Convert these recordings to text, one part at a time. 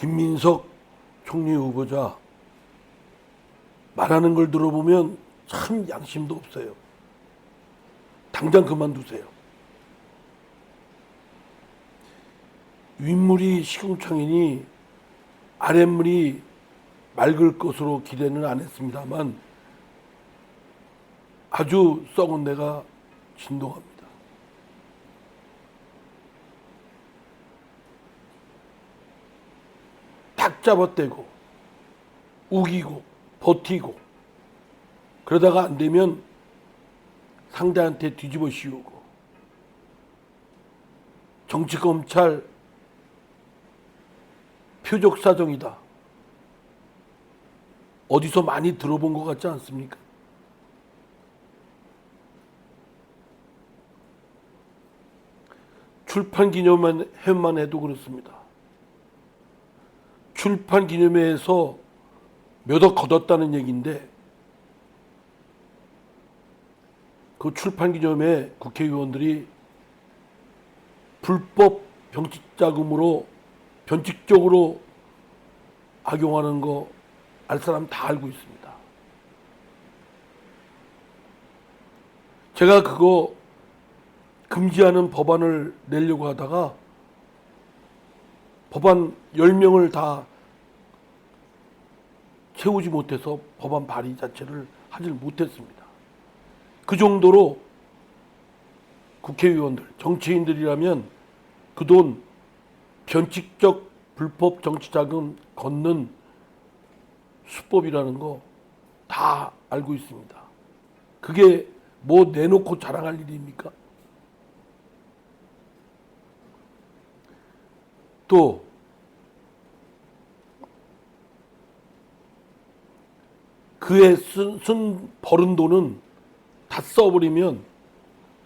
김민석 총리 후보자 말하는 걸 들어보면 참 양심도 없어요. 당장 그만두세요. 윗물이 시궁창이니 아랫물이 맑을 것으로 기대는 안 했습니다만 아주 썩은 데가 진동합니다. 딱 잡아떼고 우기고 버티고 그러다가 안 되면 상대한테 뒤집어 씌우고 정치 검찰 표적 사정이다. 어디서 많이 들어본 것 같지 않습니까? 출판 기념회만 해도 그렇습니다. 출판 기념회에서 몇억 걷었다는 얘기인데 그 출판 기념회 국회의원들이 불법 병직 자금으로 변칙적으로 악용하는 거 알 사람 다 알고 있습니다. 제가 그거 금지하는 법안을 내려고 하다가 법안 10명을 다 채우지 못해서 법안 발의 자체를 하질 못했습니다. 그 정도로 국회의원들, 정치인들이라면 그 돈 변칙적 불법 정치자금 걷는 수법이라는 거 다 알고 있습니다. 그게 뭐 내놓고 자랑할 일입니까? 또 그에 쓴, 쓴 버는 돈은 다 써버리면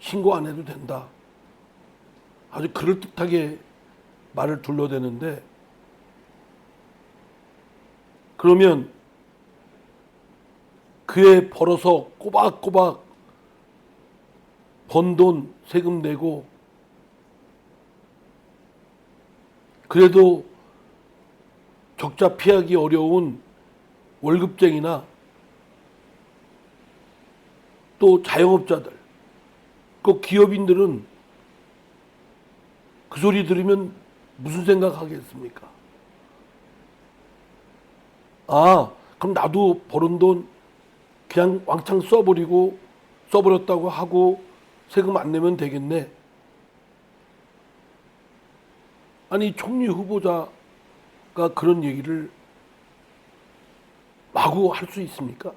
신고 안 해도 된다. 아주 그럴듯하게 말을 둘러대는데 그러면 그에 벌어서 꼬박꼬박 번 돈 세금 내고 그래도 적자 피하기 어려운 월급쟁이나 또 자영업자들, 그 기업인들은 그 소리 들으면 무슨 생각하겠습니까? 아, 그럼 나도 버는 돈 그냥 왕창 써버리고 써버렸다고 하고 세금 안 내면 되겠네. 아니 총리 후보자가 그런 얘기를 마구 할 수 있습니까?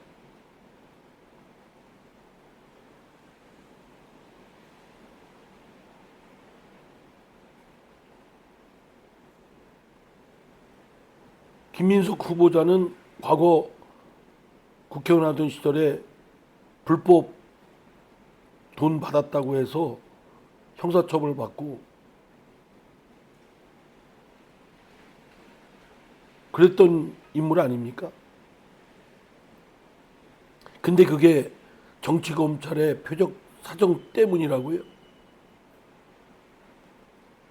김민석 후보자는 과거 국회의원 하던 시절에 불법 돈 받았다고 해서 형사처벌 받고 그랬던 인물 아닙니까? 근데 그게 정치검찰의 표적 사정 때문이라고요?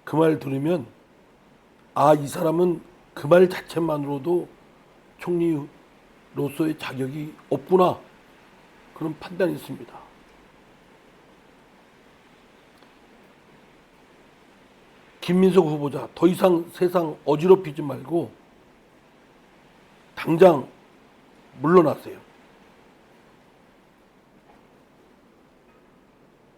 그 말 들으면 아, 이 사람은 그 말 자체만으로도 총리로서의 자격이 없구나. 그런 판단이 있습니다. 김민석 후보자, 더 이상 세상 어지럽히지 말고 당장 물러나세요.